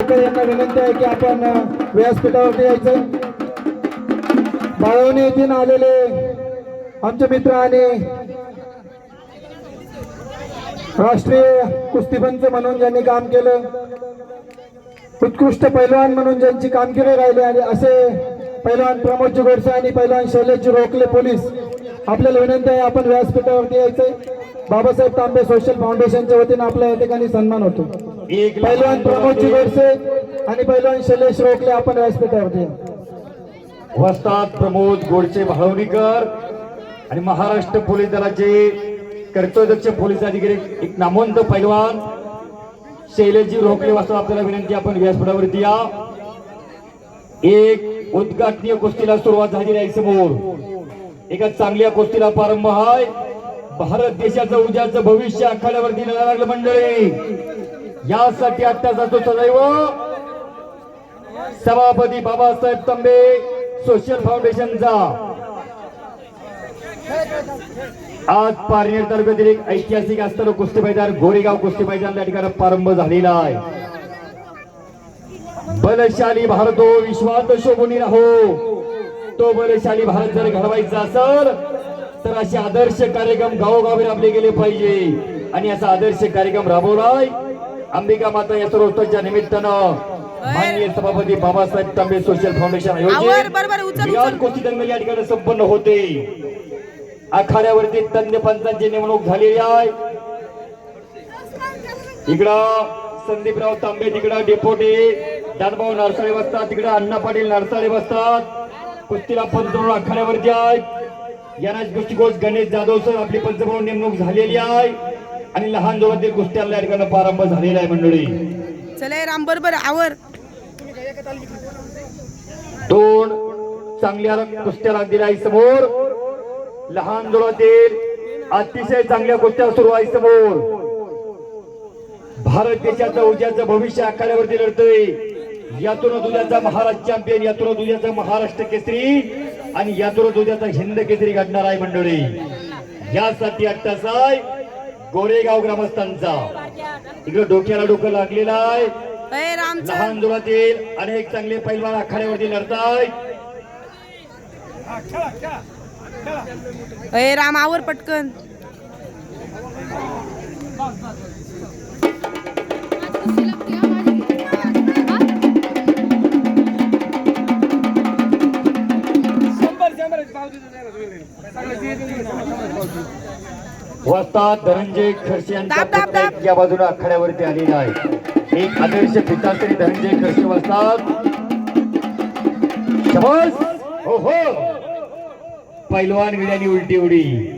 यांना विनंती आहे की आपण व्यासपीठावरती यायचं. बाळवणी येथून आलेले आमचे मित्र आणि राष्ट्रीय कुस्तीपंच म्हणून ज्यांनी काम केलं उत्कृष्ट पैलवान म्हणून ज्यांची कामगिरी राहिली आणि असे पैलवान प्रमोदजी गोडसे आणि पैलवान शैलेशजी रोकले पोलीस. आपल्याला विनंती आहे आपण व्यासपीठावरती यायचंय. बाबासाहेब तांबे सोशल फाउंडेशनच्या वतीनं आपल्या या ठिकाणी सन्मान होतो. पैलवान प्रमोदजी गोडसे आणि पैलवान शैलेश रोकले आपण व्यासपीठावरती या. वस्ताद प्रमोद गोडचे भावणीकर आणि महाराष्ट्र पोलीस दलाचे कर्तव्यदक्ष पोलीस अधिकारी एक नामवंत पैलवान शैलेशजी रोखले वास्तव आपल्याला विनंती आपण व्यासपीठावरती या. एक उद्घाटनीय कुस्तीला सुरुवात झाली आहे समोर एका चांगल्या कुस्तीला प्रारंभ आहे. भारत देशाचं उद्याचं भविष्य आखाड्यावरती दिलं लागलं मंडळी. यासाठी आता जातो सदैव सभापती बाबासाहेब तांबे सोशल फाउंडेशनचा आज पारनेर तालुक्यातील एक ऐतिहासिक असताना कुस्ती मैदान गोरेगाव कुस्ती मैदान त्या ठिकाणी प्रारंभ झालेला आहे. बलशाली भारत हो, विश्वात शोभून राहो. तो बलशाली भारत जर घडवायचा असेल तर असे आदर्श कार्यक्रम गावोगावी राबले गेले पाहिजे. आणि असा आदर्श कार्यक्रम राबवलाय अंबिका माता या सर्वोत्तरच्या निमित्तानं माननीय सभापती बाबासाहेब तांबे सोशल फाउंडेशन आयोजित. कुस्ती दंगल या ठिकाणी संपन्न होते. आखाड्यावरती तज्ञ पंचांची नेमणूक झालेली आहे. इकडं संदीपराव तांबे तिकडं डेपोटी दानभाऊ नरसाळे बसतात. तिकडं अण्णा पाटील नरसाळे बसतात. कुस्तीला पंचमूळ आखाड्यावरती आहे यानाच गोष्टी गणेश जाधव सर आपली पंचमूळ नेमणूक झालेली आहे. आणि लहान जोरातील कुस्त्याला या ठिकाणी प्रारंभ झालेला आहे मंडळी. चले राम बरोबर आवर. दोन चांगल्या कुस्त्या लागलेल्या आहे समोर लहान जोरातील अतिशय चांगल्या कुस्त्या सुरू आहे समोर भारत देशाचं उद्याचं भविष्य आखाड्यावरती लढतोय. यातून दुधाचा महाराष्ट्र चॅम्पियन यातून दुधाचा महाराष्ट्र केसरी आणि यातून दुधाचा हिंद केसरी घडणार आहे मंडळी. यासाठी आहे गोरेगाव ग्रामस्थांचा. इकडे डोक्याला डोकं लागलेलं आहे. लहान दुरातील अनेक चांगले पैलवान आखाड्यावरती लढतायत अय राम आवर पटकन. वस्ताद धनंजय खर्चे यांचा. या बाजूने आखाड्यावरती आलेला आहे. एक आदर्श पिताश्री धनंजय खर्चे वस्ताद शबास! हो हो. पैलवान विड्यानी उलटी उडी.